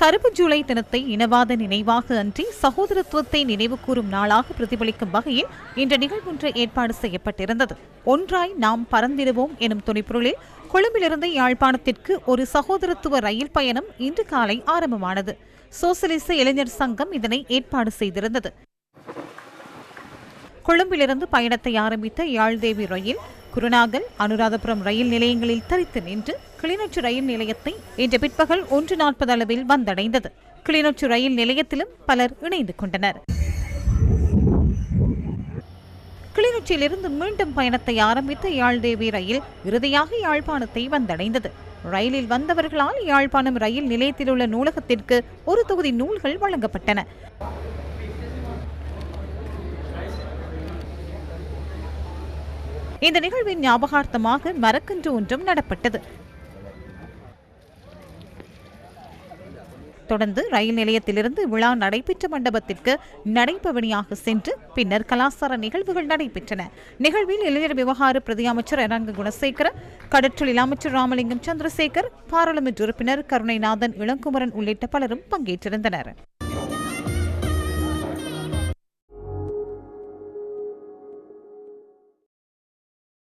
கருப்பு ஜூலை தினத்தை இனவாத நினைவாக அன்றி சகோதரத்துவத்தை நினைவு கூறும் நாளாக பிரதிபலிக்கும் வகையில் இன்று நிகழ்வொன்று ஏற்பாடு செய்யப்பட்டிருந்தது. ஒன்றாய் நாம் பறந்திடுவோம் எனும் துணைப்பொருளில் கொழும்பிலிருந்து யாழ்ப்பாணத்திற்கு ஒரு சகோதரத்துவ ரயில் பயணம் இன்று காலை ஆரம்பமானது. சோசலிச இளைஞர் சங்கம் இதனை ஏற்பாடு செய்திருந்தது. கொழும்பிலிருந்து பயணத்தை ஆரம்பித்த யாழ்தேவி ரயில் குருநாகல் அனுராதபுரம் ரயில் நிலையங்களில் தரித்து நின்று கிளிநொச்சி ரயில் நிலையத்தை இன்று பிற்பகல் ஒன்று நாற்பது அளவில் வந்தடைந்தது. கிளிநொச்சி ரயில் நிலையத்திலும் பலர் இணைந்து கொண்டனர். கிளிநொச்சியிலிருந்து மீண்டும் பயணத்தை ஆரம்பித்த யாழ்தேவி ரயில் இறுதியாக யாழ்ப்பாணத்தை வந்தடைந்தது. ரயிலில் வந்தவர்களால் யாழ்ப்பாணம் ரயில் நிலையத்தில் உள்ள நூலகத்திற்கு ஒரு தொகுதி நூல்கள் வழங்கப்பட்டன. இந்த நிகழ்வின் ஞாபகார்த்தமாக மரக்கன்று ஒன்றும் நடப்பட்டது. தொடர்ந்து ரயில் நிலையத்திலிருந்து விழா நடைபெற்ற மண்டபத்திற்கு நடைபவனியாக சென்று பின்னர் கலாசார நிகழ்வுகள் நடைபெற்றன. நிகழ்வில் இளைஞர் விவகார பிரதி அமைச்சர் அரங்க குணசேகர கடற்றொழில் அமைச்சர் ராமலிங்கம் சந்திரசேகர் பாராளுமன்ற உறுப்பினர் கருணைநாதன் இளங்குமரன் உள்ளிட்ட பலரும் பங்கேற்றிருந்தனர்.